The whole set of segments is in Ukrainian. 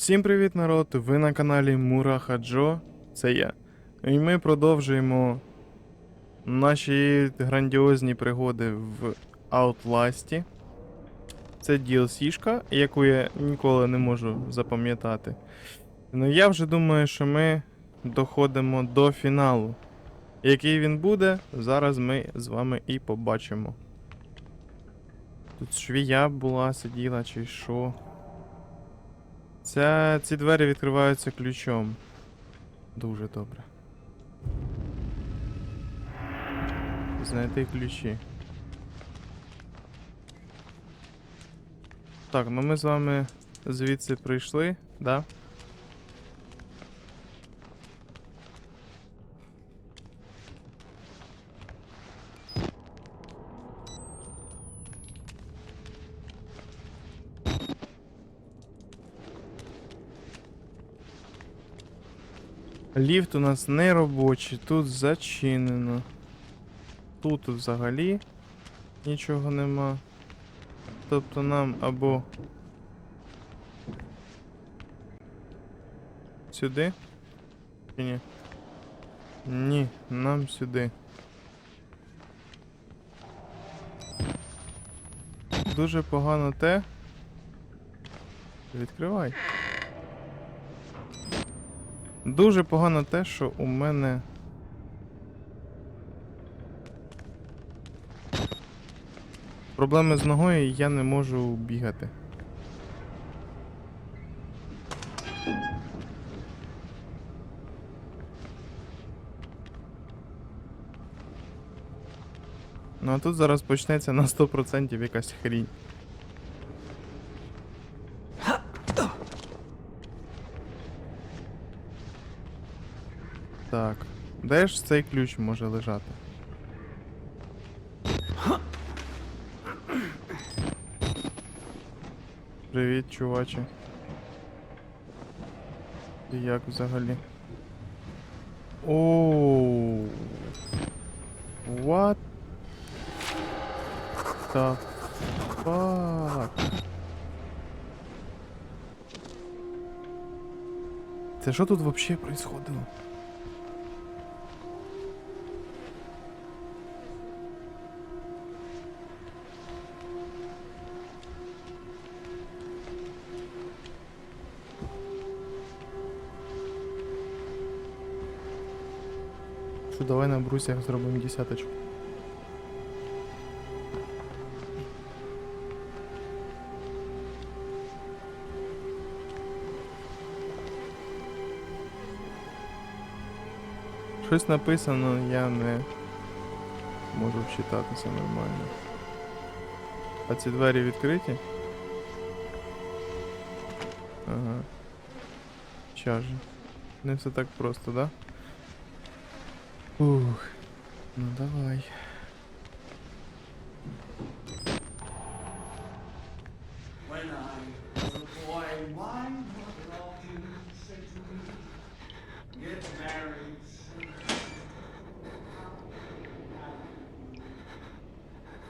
Всім привіт, народ! Ви на каналі Мураха Джо, це я. І ми продовжуємо наші грандіозні пригоди в Outlast. Це DLC-шка, яку я ніколи не можу запам'ятати. Ну я вже думаю, що ми доходимо до фіналу. Який він буде, зараз ми з вами і побачимо. Тут швія була, сиділа чи що. Ця, ці двері відкриваються ключом. Дуже добре. Знайти ключі. Так, ну ми з вами звідси прийшли, да? Ліфт у нас не робочий, тут зачинено. Тут взагалі нічого нема. Тобто нам або сюди? Чи ні? Ні, нам сюди. Дуже погано те. Відкривай. Дуже погано те, що у мене. Проблеми з ногою я не можу бігати. Ну а тут зараз почнеться на 100% якась хрінь. Так. Де ж цей ключ може лежати? Привіт, чуваче. Ти як взагалі? Оу. What the fuck? Це що тут вообще происходило? Що давай на брусях зробимо десяточку. Щось написано, я не можу вчитатися нормально. А ці двері відкриті? Ага. Ща же. Не все так просто, да? Ух, ну давай.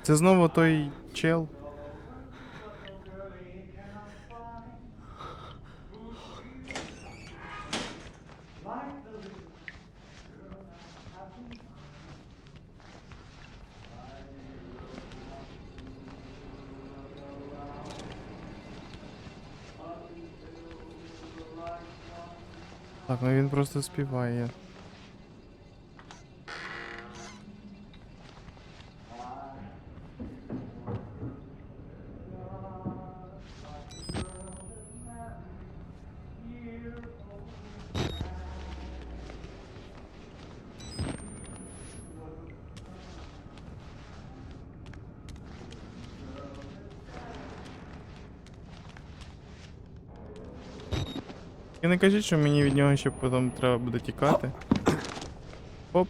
Це знову той чел. Так, ну він просто співає. І не кажіть, що мені від нього ще потім треба буде тікати. Оп.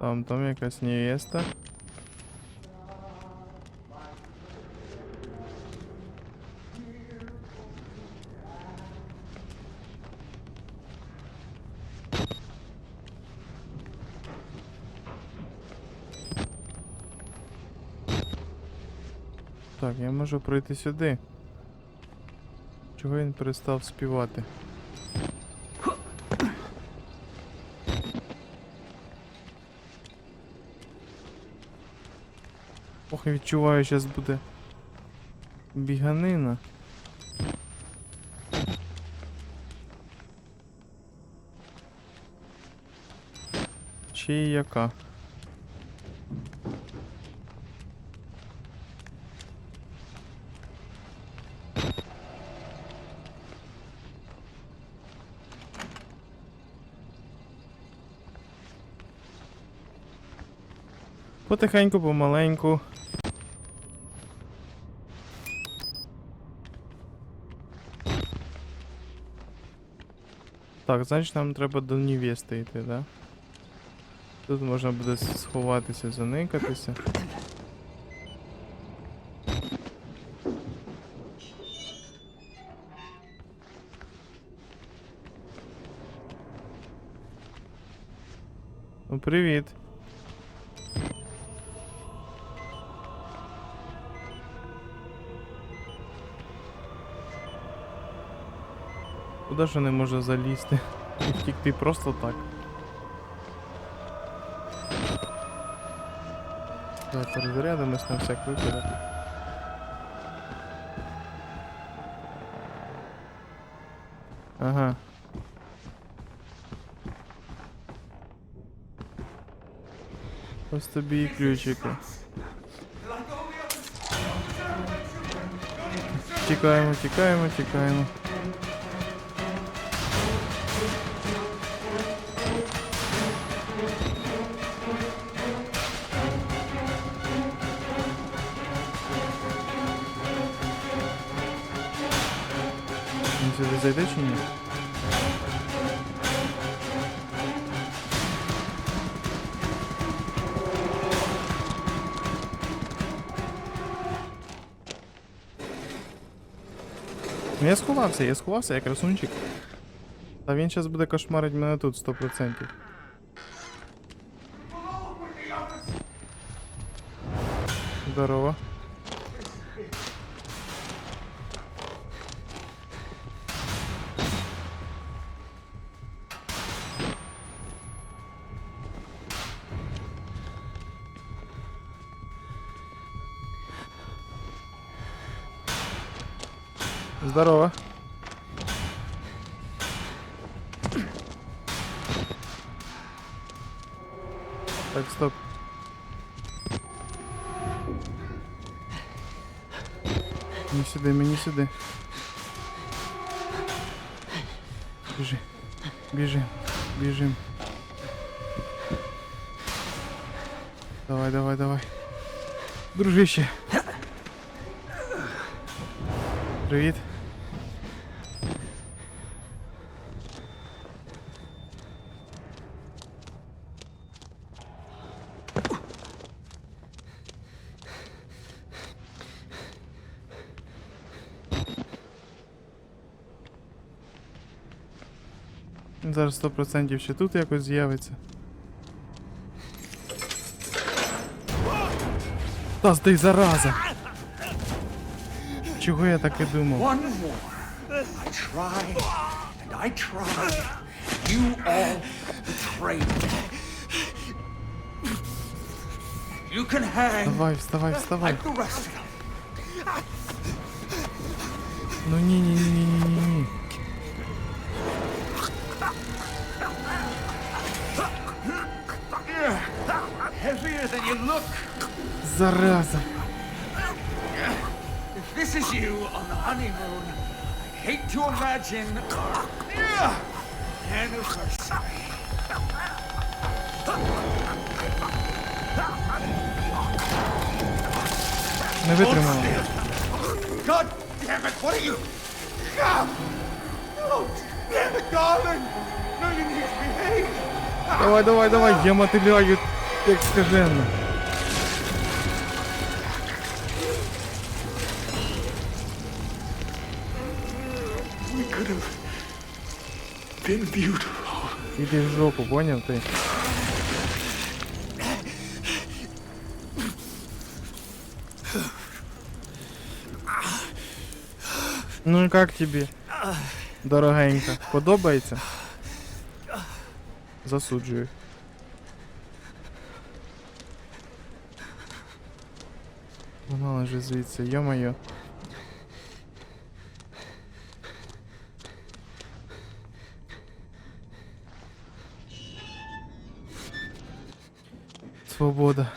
Там, там якась невеста. Так, я можу пройти сюди. Чого він перестав співати? Ох, я відчуваю, зараз буде біганина. Чи яка? Потихеньку, помаленьку. Так, значить нам треба до невести йти, да? Тут можна буде сховатися, заникатися. Ну, привіт. Куда ж не може залізти і втікти просто так. Давай перезарядимось на всяк випадок. Ага. Ось тобі і ключики. Тікаємо, тікаємо, тікаємо. Сховався, я сховався, я красунчик. Та він зараз буде кошмарить мене тут 100%. Здорово. Здорово. Так, стоп. Не сюди, мені сюди. Біжи. Біжи. Біжим. Давай, давай, давай. Дружище. Привіт. Зараз 100% ще тут якось з'явиться. Та здей зараза! Чого я так і думав? One more. I tried and anniversary. Не витримала. God damn it, what are you? Ah! Oh, damn it, darling! No, you need to behave! Давай, давай, давай, я мотиляю, як скажено. We could have been beautiful. Іди в жопу, поняв ти? Ну і як тобі, дорогенька? Подобається? Засуджую. Лежить звідси, йо-моє. Свобода.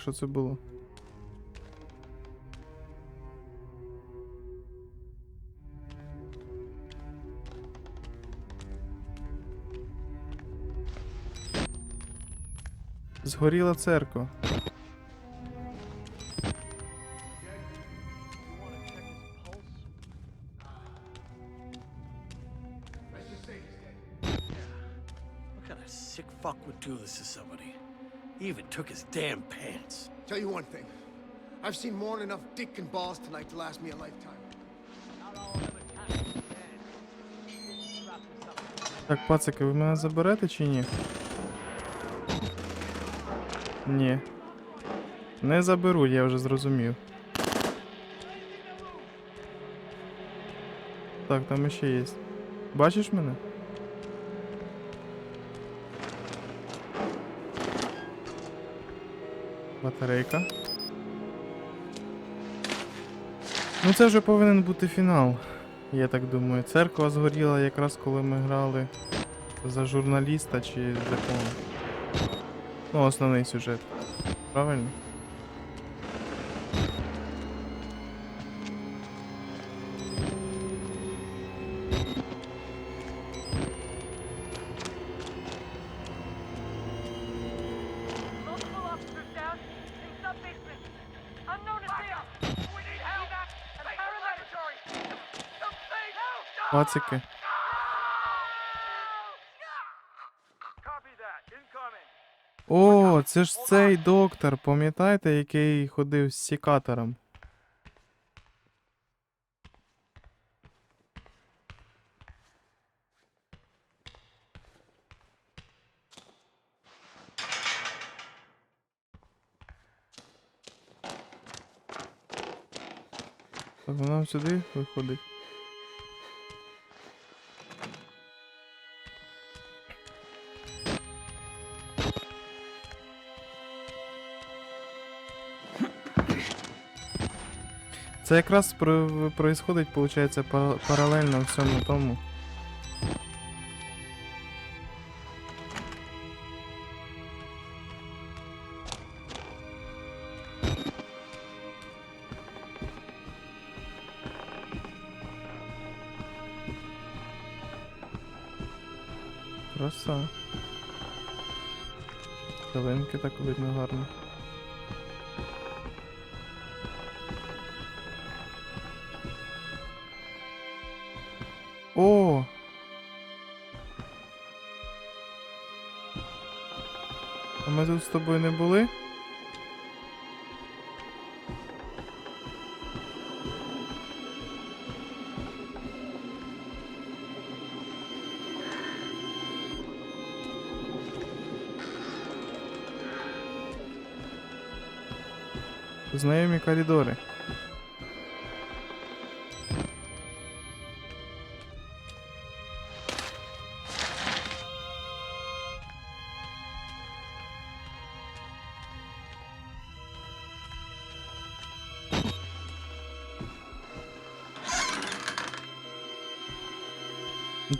Що це було? Згоріла церква. Took his damn pants. Tell you one thing. I've seen more than enough dick and balls tonight to last me a lifetime. Так, пацики, ви мене заберете чи ні? Ні. Не заберу, я вже зрозумів. Так, там іще є. Бачиш мене? Батарейка. Ну це вже повинен бути фінал. Я так думаю. Церква згоріла якраз коли ми грали за журналіста чи за кого. Ну, основний сюжет. Правильно? Пацики. О, це ж цей доктор, пам'ятаєте, який ходив з сікатором? Так, вона сюди виходить. Це якраз про- происходить, виходить, паралельно всьому тому. Краса. Калинки так видно гарно. О! А ми тут з тобою не були? Знайомі коридори.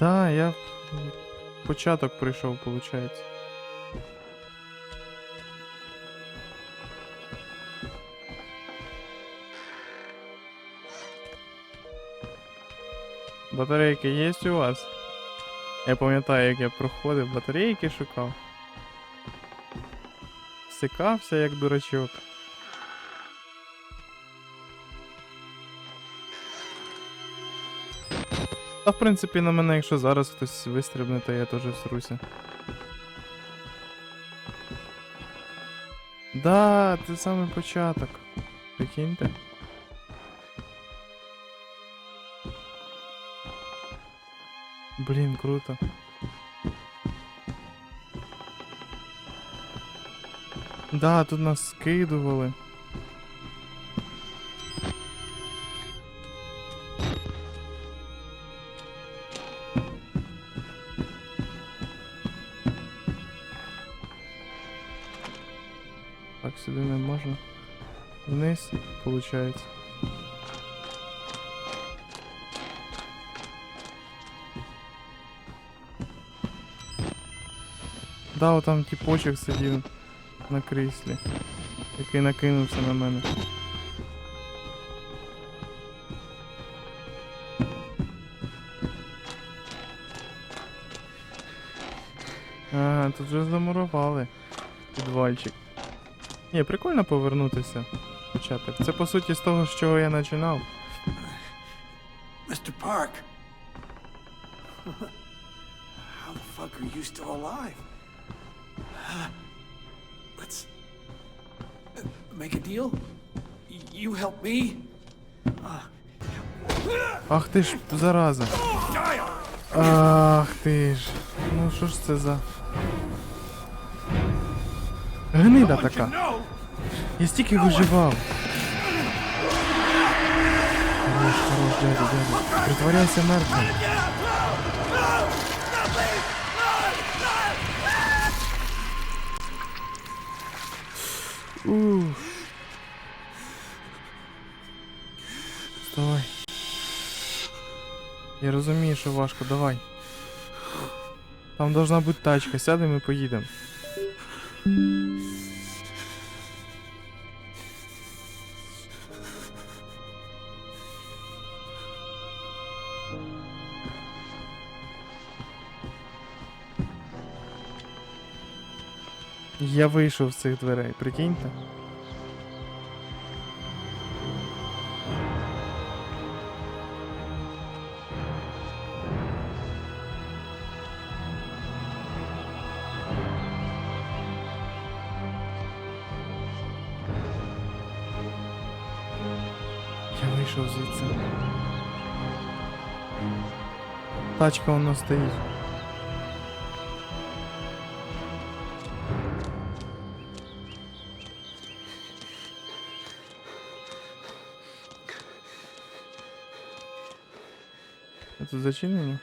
Да, я початок прийшов, виходить. Батарейки є у вас? Я пам'ятаю, як я проходив, батарейки шукав. Сикався як дурачок. Та в принципі на мене, якщо зараз хтось вистрибне, то я теж всруся. Да, це саме початок. Прикиньте. Блін, круто. Да, тут нас скидували. Можна. Вниз, получается. Да, от там тіпочок сидів на кріслі, який накинувся на мене. Ага, тут вже замурували підвальчик. Ні, прикольно повернутися. Початок. Це по суті з того, з чого я починав. Mr. Park. How the fuck are you still alive? Let's uh, make a deal. You help me. Ах ти ж, зараза. Ах ти ж. Ну що ж це за. Гнида така. No! Я стільки виживав. Хорош, хорош, дядя, дядя. Притворяйся мертвим. Ух. Вставай. Я розумію, що важко, давай. Там должна бути тачка, сядемо і поїдемо. Я вийшов з цих дверей, прикиньте. Я вийшов звідси. Тачка воно стоїть. А тут зачинено?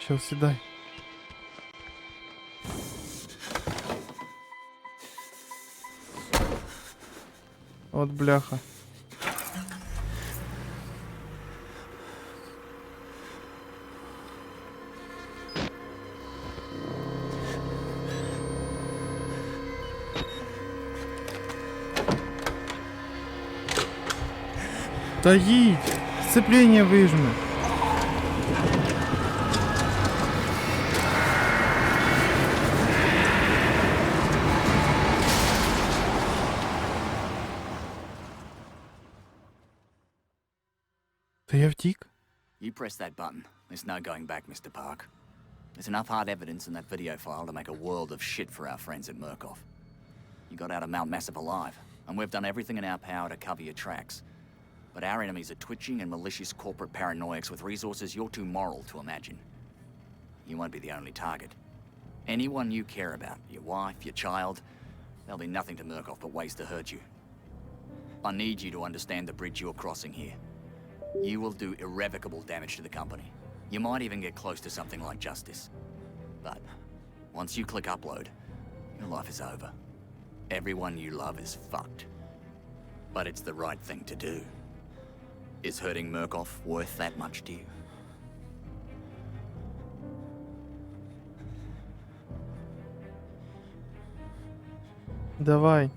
Чел, сідай. От бляха. Та їдь! Сцепление вижми. Та я втік? You press that button. There's no going back, Mr. Park. There's enough hard evidence in that video file to make a world of shit for our friends at Murkoff. You got out of Mount Massive alive, and we've done everything in our power to cover your tracks. But our enemies are twitching and malicious corporate paranoiacs with resources you're too moral to imagine. You won't be the only target. Anyone you care about, your wife, your child, there'll be nothing to Murkoff but ways to hurt you. I need you to understand the bridge you're crossing here. You will do irrevocable damage to the company. You might even get close to something like justice. But once you click upload, your life is over. Everyone you love is fucked. But it's the right thing to do. Is hurting Murkoff worth that much to you? Давай.